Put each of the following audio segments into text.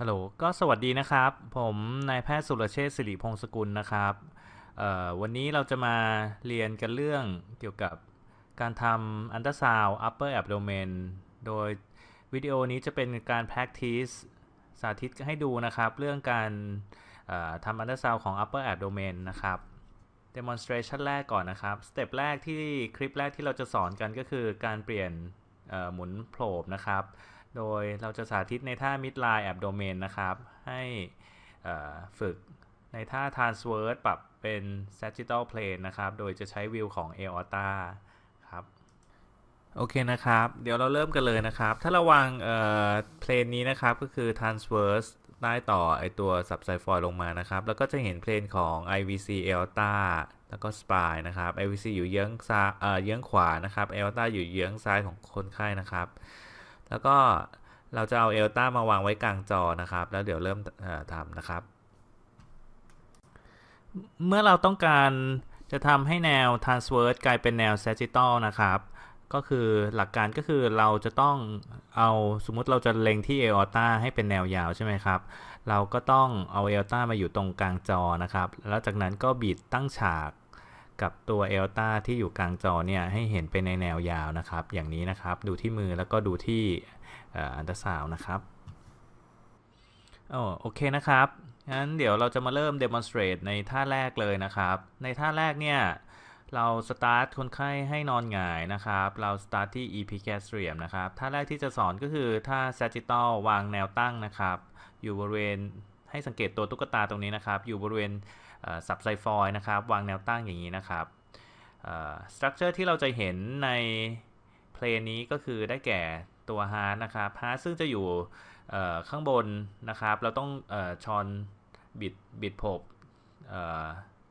ฮัลโหล ก็สวัสดีนะครับ ผมนายแพทย์สุรเชษสิริพงศกุลนะครับ วันนี้เราจะมาเรียนกันเรื่องเกี่ยวกับการทำอันตราซาว upper abdomen โดยวิดีโอนี้จะเป็นการ practice สาธิตให้ดูนะครับ เรื่องการทำอันตราซาวของ upper abdomen นะครับ demonstration แรกก่อนนะครับ สเต็ปแรกที่คลิปแรกที่เราจะสอนกันก็คือการเปลี่ยนหมุนโผล่นะครับ โดยเราจะสาธิตในท่า midline abdomen นะครับ ให้ฝึกในท่า transverse ปรับเป็น sagittal plane นะครับ โดยจะใช้วิวของ aorta ครับ โอเคนะครับ เดี๋ยวเราเริ่มกันเลยนะครับ ถ้าระวังเพลนนี้นะครับ ก็คือ transverse ใต้ต่อไอตัว subxiphoid ลงมานะครับ แล้วก็จะเห็นเพลนของ IVC aorta แล้วก็ spine นะครับ IVC อยู่เยื้องซ้ายเอ่อเยื้องขวานะครับ aorta อยู่เยื้องซ้ายของคนไข้นะครับ แล้วก็เราจะเอาเอลต้ามาวางไว้กลางจอนะครับ แล้วเดี๋ยวเริ่มทำนะครับ เมื่อเราต้องการจะทำให้แนว transverse กลายเป็นแนว sagittal นะครับ ก็คือหลักการก็คือเราจะต้องเอาสมมุติเราจะเล็งที่ aorta ให้เป็นแนวยาวใช่ไหมครับ เราก็ต้องเอา aorta มาอยู่ตรงกลางจอนะครับ แล้วจากนั้นก็บีดตั้งฉาก กับตัว aorta ที่อยู่กลางจอเนี่ยให้เห็นเป็นในแนวยาวนะครับ อย่างนี้นะครับดูที่มือแล้วก็ดูที่อันตราซาวนะครับโอโอเคนะครับงั้นเดี๋ยวเราจะมาเริ่ม demonstrate ในท่าแรกเลยนะครับ ในท่าแรกเนี่ยเราสตาร์ทคนไข้ให้นอนหงายนะครับ เราสตาร์ทที่ epigastrium นะครับ ท่าแรกที่จะสอนก็คือท่า sagittal วางแนวตั้งนะครับ อยู่บริเวณให้สังเกตตัวตุ๊กตาตรงนี้นะครับ อยู่บริเวณ สับไซฟอยนะครับ วางแนวตั้งอย่างนี้นะครับสตรัคเจอร์ที่เราจะเห็นในเพลนนี้ก็คือได้แก่ตัวฮาร์ดนะครับฮาร์ดซึ่งจะอยู่ข้างบนนะครับ เราต้องชอนบิดบิดโผบ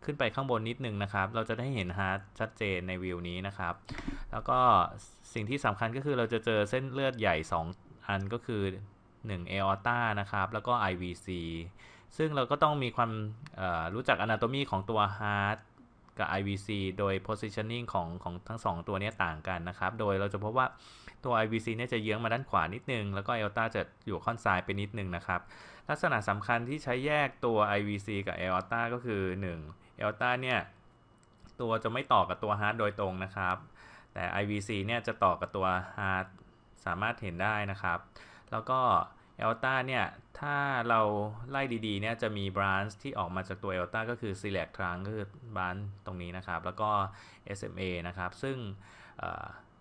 ขึ้นไปข้างบนนิดนึงนะครับ เราจะได้เห็นฮาร์ดชัดเจนในวิวนี้นะครับ แล้วก็สิ่งที่สำคัญก็คือเราจะเจอเส้นเลือดใหญ่ 2 อันก็คือ 1 aorta นะครับ แล้วก็ IVC ซึ่งเราก็ต้องมีความรู้จัก anatomy ของตัว heart กับ IVC โดย positioning ของของทั้ง 2 ตัวนี้ต่างกันนะครับ โดยเราจะพบว่าตัว IVC เนี่ยจะเยื้องมาด้านขวานิดนึง แล้วก็ aorta จะอยู่ค่อนซ้ายไปนิดนึงนะครับ ลักษณะสำคัญที่ใช้แยกตัว IVC กับ aorta ก็คือ 1 aorta เนี่ยตัวจะไม่ต่อกับตัว heart โดยตรงนะครับ แต่ IVC เนี่ยจะต่อกับตัว heart สามารถเห็นได้นะครับ แล้วก็ เอลต้าเนี่ย ถ้าเราไล่ดีๆ เนี่ยจะมีบรานช์ที่ออกมาจากตัวเอลต้าก็คือ select trunk ก็คือบรานตรงนี้นะครับ แล้วก็ SMA นะครับ ซึ่ง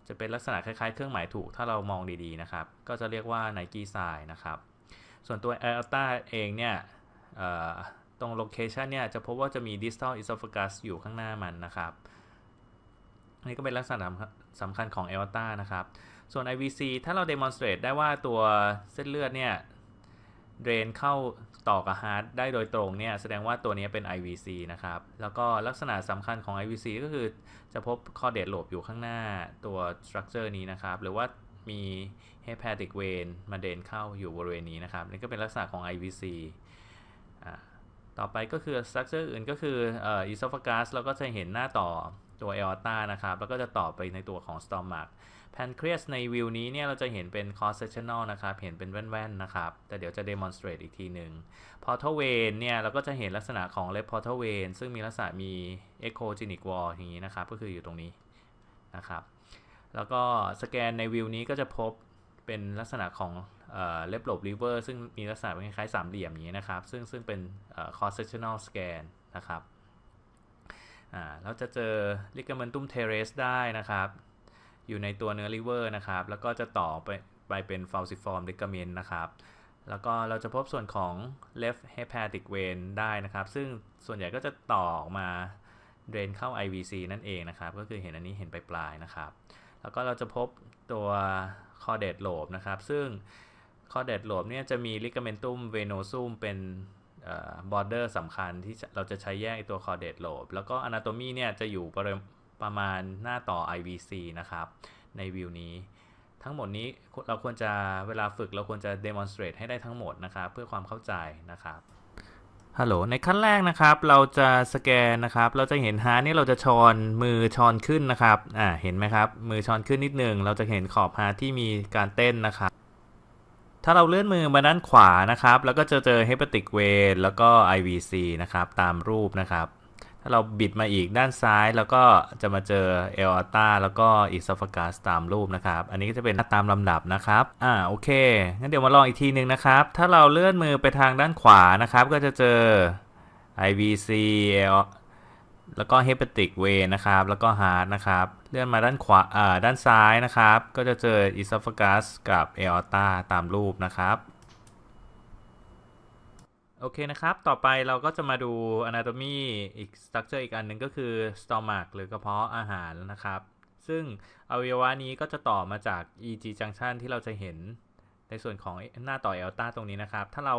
จะเป็นลักษณะคล้ายๆ เครื่องหมายถูกถ้าเรามองดีๆ นะครับ ก็จะเรียกว่า Nike sign นะครับ ส่วนตัวเอลต้าเองเนี่ยตรงโลเคชันเนี่ย จะพบว่าจะมี distal esophagus อยู่ข้างหน้ามันนะครับ นี่ก็เป็นลักษณะสำคัญของเอลต้านะครับ ส่วน IVC ถ้าเรา demonstrate ได้ว่าตัวเส้นเลือดเนี่ยเดรนเข้าต่อกับฮาร์ดได้โดยตรงเนี่ยแสดงว่าตัวนี้เป็น IVC นะครับ แล้วก็ลักษณะสำคัญของ IVC ก็คือจะพบคอเดตโลบอยู่ข้างหน้าตัว structure นี้นะครับ หรือว่ามี hepatic vein มาเดนเข้าอยู่บริเวณนี้นะครับ นี่ก็เป็นลักษณะของ IVC ต่อไปก็คือ structure อื่นก็คือ esophagus เราก็จะเห็นหน้าต่อตัว aorta นะครับ แล้วก็จะต่อไปในตัวของ stomach แพนครีสในวิวนี้เนี่ยเราจะเห็นเป็น cross sectional นะครับ เห็นเป็นแว่นๆนะครับ แต่เดี๋ยวจะ demonstrate อีกทีหนึ่ง portal vein เนี่ยเราก็จะเห็นลักษณะของ left portal vein ซึ่งมีลักษณะมี echogenic wall อย่างนี้นะครับ ก็คืออยู่ตรงนี้นะครับ แล้วก็สแกนในวิวนี้ก็จะพบเป็นลักษณะของ left lobe liver ซึ่งมีลักษณะคล้ายๆสามเหลี่ยมอย่างนี้นะครับ ซึ่งซึ่งเป็น cross sectional scan นะครับเราจะเจอ ligamentum teres ได้นะครับ อยู่ในตัวเนื้อลิเวอร์นะครับ แล้วก็จะต่อไปไปเป็น falciform ligament นะครับ แล้วก็เราจะพบส่วนของ left hepatic vein ได้นะครับ ซึ่งส่วนใหญ่ก็จะต่อออกมาเดรนเข้า IVC นั่นเองนะครับ ก็คือเห็นอันนี้เห็นปลายๆนะครับ แล้วก็เราจะพบตัว caudate lobe นะครับ ซึ่ง caudate lobe เนี่ยจะมี ligamentum venosum เป็นบอร์เดอร์สำคัญที่เราจะใช้แยกตัว caudate lobe แล้วก็ anatomy เนี่ยจะอยู่ ประมาณหน้าต่อ IVC นะครับในวิวนี้ ทั้งหมดนี้เราควรจะเวลาฝึกเราควรจะ demonstrate ให้ได้ทั้งหมดนะครับ เพื่อความเข้าใจนะครับฮัลโหลในขั้นแรกนะครับเราจะสแกนนะครับ เราจะเห็นฮาร์ดนี่เราจะชอนมือชอนขึ้นนะครับอ่าเห็นไหมครับ มือชอนขึ้นนิดนึงเราจะเห็นขอบฮาร์ดที่มีการเต้นนะครับ ถ้าเราเลื่อนมือมาด้านขวานะครับ แล้วก็จะเจอ hepatic vein แล้วก็ IVC นะครับ ตามรูปนะครับ ถ้าเราบิดมาอีกด้านซ้ายแล้วก็จะมาเจอ aorta แล้วก็ esophagus ตามรูปนะครับ อันนี้ก็จะเป็นตามลำดับนะครับ อ่าโอเค งั้นเดี๋ยวมาลองอีกทีหนึ่งนะครับ ถ้าเราเลื่อนมือไปทางด้านขวานะครับ ก็จะเจอ IVC แล้วก็ hepatic vein นะครับ แล้วก็ heart นะครับ เลื่อนมาด้านขวาอ่าด้านซ้ายนะครับ ก็จะเจอ esophagus กับ aorta ตามรูปนะครับ โอเคนะครับ ต่อไปเราก็จะมาดู anatomy อีก structure อีกอันหนึ่งก็คือ stomach หรือกระเพาะอาหารนะครับ ซึ่งอวัยวะนี้ก็จะต่อมาจาก EG junction ที่เราจะเห็นในส่วนของหน้าต่อ aorta ตรงนี้นะครับ ถ้าเรา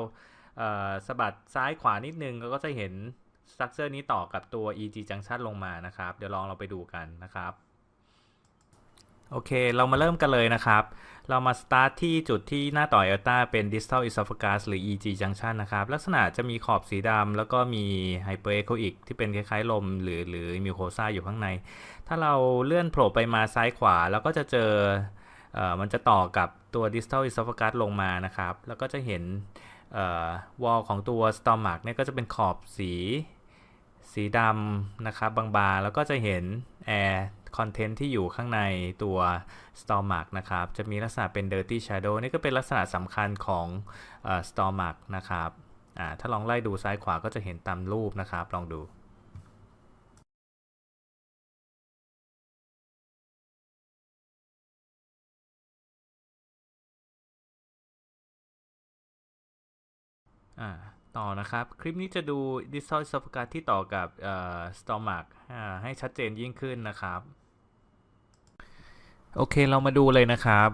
สะบัดซ้ายขวานิดนึงเราก็จะเห็นสตรัคเจอร์นี้ต่อกับตัว EG junction ลงมานะครับ เดี๋ยวลองเราไปดูกันนะครับ โอเค เรามาเริ่มกันเลยนะครับ เรามาสตาร์ทที่จุดที่หน้าต่อเอลต้าเป็น distal esophagus หรือ EG junction นะครับ ลักษณะจะมีขอบสีดำแล้วก็มี hyperechoic ที่เป็นคล้ายๆ ลมหรือหรือมิวโคซาอยู่ข้างใน ถ้าเราเลื่อนโผล่ไปมาซ้ายขวาเราก็จะเจอเอ่อมันจะต่อกับตัว distal esophagus ลงมานะครับ แล้วก็จะเห็นวอลของตัว stomach เนี่ยก็จะเป็นขอบสีสีดำนะครับบางๆแล้วก็จะเห็นแอร์ air content ที่อยู่ข้างในตัว stomach นะครับ จะมีลักษณะเป็น dirty shadow นี่ก็เป็นลักษณะสำคัญของ stomach นะครับถ้าลองไล่ดูซ้ายขวาก็จะเห็นตามรูปนะครับ ลองดูอ่า ต่อนะครับ คลิปนี้จะดู distal esophagus ที่ต่อกับ stomach ให้ชัดเจนยิ่งขึ้นนะครับ โอเคเรามาดูเลยนะครับ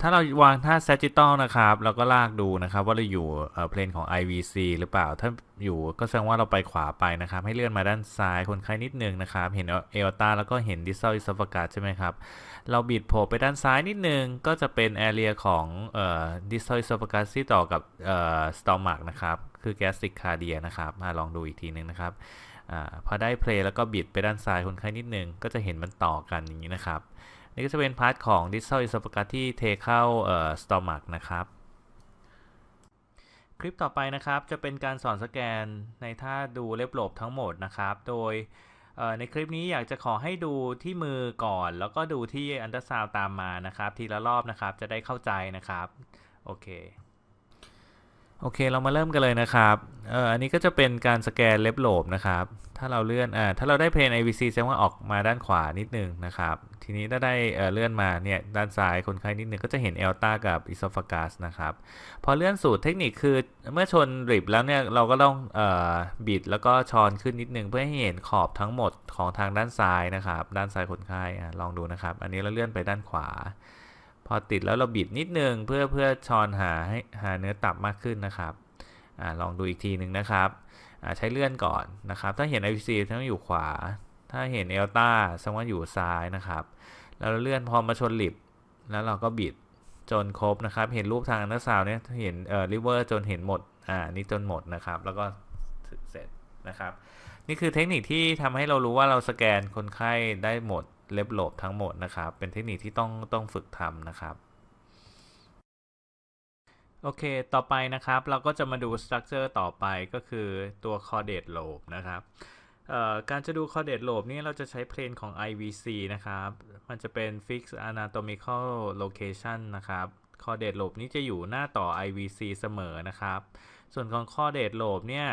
ถ้าเราวางท่า sagittal นะครับเราก็ลากดูนะครับ ว่าเราอยู่เพลนของ IVC หรือเปล่า ถ้าอยู่ก็แสดงว่าเราไปขวาไปนะครับ ให้เลื่อนมาด้านซ้ายคนไข้นิดนึงนะครับ เห็นเอลตาแล้วก็เห็น distal esophagus ใช่ไหมครับ เราบิดโผล่ไปด้านซ้ายนิดนึง ก็จะเป็น area ของเอ่อ distal esophagus ที่ต่อกับเอ่อ stomach นะครับคือ gastric cardia นะครับมาลองดูอีกทีนึงนะครับอพอได้เพลย์แล้วก็บิดไปด้านซ้ายคนไข้นิดนึงก็จะเห็นมันต่อกันอย่างนี้นะครับ นี่ก็จะเป็นพาร์ทของ distal esophagus ที่เทเข้าเอ่อ stomach นะครับ คลิปต่อไปนะครับจะเป็นการสอนสแกนในท่าดูเล็บหลบทั้งหมดนะครับ โดยในคลิปนี้อยากจะขอให้ดูที่มือก่อน แล้วก็ดูที่อันตราซาวตามมานะครับ ทีละรอบนะครับจะได้เข้าใจนะครับ โอเค โอเคเรามาเริ่มกันเลยนะครับเอออันนี้ก็จะเป็นการสแกนเล็บโลบนะครับ ถ้าเราเลื่อนอ่าถ้าเราได้เพลน IVC แสดงว่าออกมาด้านขวานิดนึงนะครับ ทีนี้ถ้าได้เอ่อเลื่อนมาเนี่ยด้านซ้ายคนไข้นิดนึงก็จะเห็นเอลตากับอิโซฟากัสนะครับ พอเลื่อนสูตรเทคนิคคือเมื่อชนริบแล้วเนี่ยเราก็ต้องเอ่อบิดแล้วก็ชอนขึ้นนิดนึงเพื่อให้เห็นขอบทั้งหมดของทางด้านซ้ายนะครับ ด้านซ้ายคนไข้ลองดูนะครับ อันนี้เราเลื่อนไปด้านขวา พอติดแล้วเราบิดนิดนึงเพื่อเพื่อช้อนหาให้หาเนื้อตับมากขึ้นนะครับอลองดูอีกทีหนึ่งนะครับ ใช้เลื่อนก่อนนะครับ ถ้าเห็น IVC ต้องอยู่ขวา ถ้าเห็นเอลต้าแสดงว่าอยู่ซ้ายนะครับแล้วเลื่อนพอมาชนลิบแล้วเราก็บิดจนครบนะครับ เห็นรูปทางอันตราซาวเนี่ยเห็นเอ่อริเวอร์จนเห็นหมดอ่านี่จนหมดนะครับ แล้วก็เสร็จนะครับ นี่คือเทคนิคที่ทำให้เรารู้ว่าเราสแกนคนไข้ได้หมด เล็บโหลบทั้งหมดนะครับ เป็นเทคนิคที่ต้องต้องฝึกทำนะครับโอเค ต่อไปนะครับ เราก็จะมาดูสตรัคเจอร์ต่อไปก็คือตัว caudate lobe นะครับการจะดู caudate lobe นี่เราจะใช้เพลนของ IVC นะครับ มันจะเป็น fixed anatomical location นะครับ caudate lobe นี้จะอยู่หน้าต่อ IVC เสมอนะครับ ส่วนของ caudate lobe เนี่ย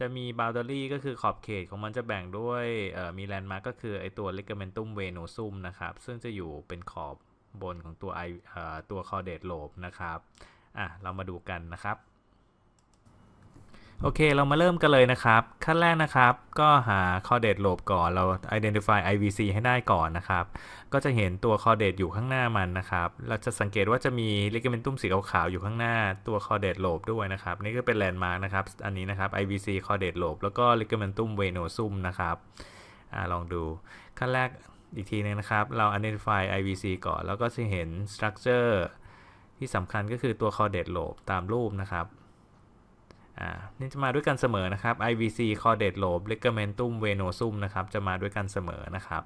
จะมี boundary ก็คือขอบเขตของมันจะแบ่งด้วยมี landmark ก็คือไอตัว ligamentum venosum นะครับ ซึ่งจะอยู่เป็นขอบบนของตัวไอตัว caudate lobe นะครับ อะ เรามาดูกันนะครับ โอเค เรามาเริ่มกันเลยนะครับ ขั้นแรกนะครับ ก็หา caudate lobe ก่อน เรา identify IVC ให้ได้ก่อนนะครับ ก็จะเห็นตัว caudate อยู่ข้างหน้ามันนะครับ เราจะสังเกตว่าจะมี ligamentum สีขาวๆอยู่ข้างหน้าตัว caudate lobe ด้วยนะครับ นี่ก็เป็น landmark นะครับ อันนี้นะครับ IVC caudate lobe แล้วก็ ligamentum venosum นะครับอลองดู ขั้นแรกอีกทีนึงนะครับ เรา identify IVC ก่อน แล้วก็จะเห็น structure ที่สำคัญก็คือตัว caudate lobe ตามรูปนะครับ อ่านี่จะมาด้วยกันเสมอนะครับ IVC caudate lobe ligamentum venosum นะครับ จะมาด้วยกันเสมอนะครับ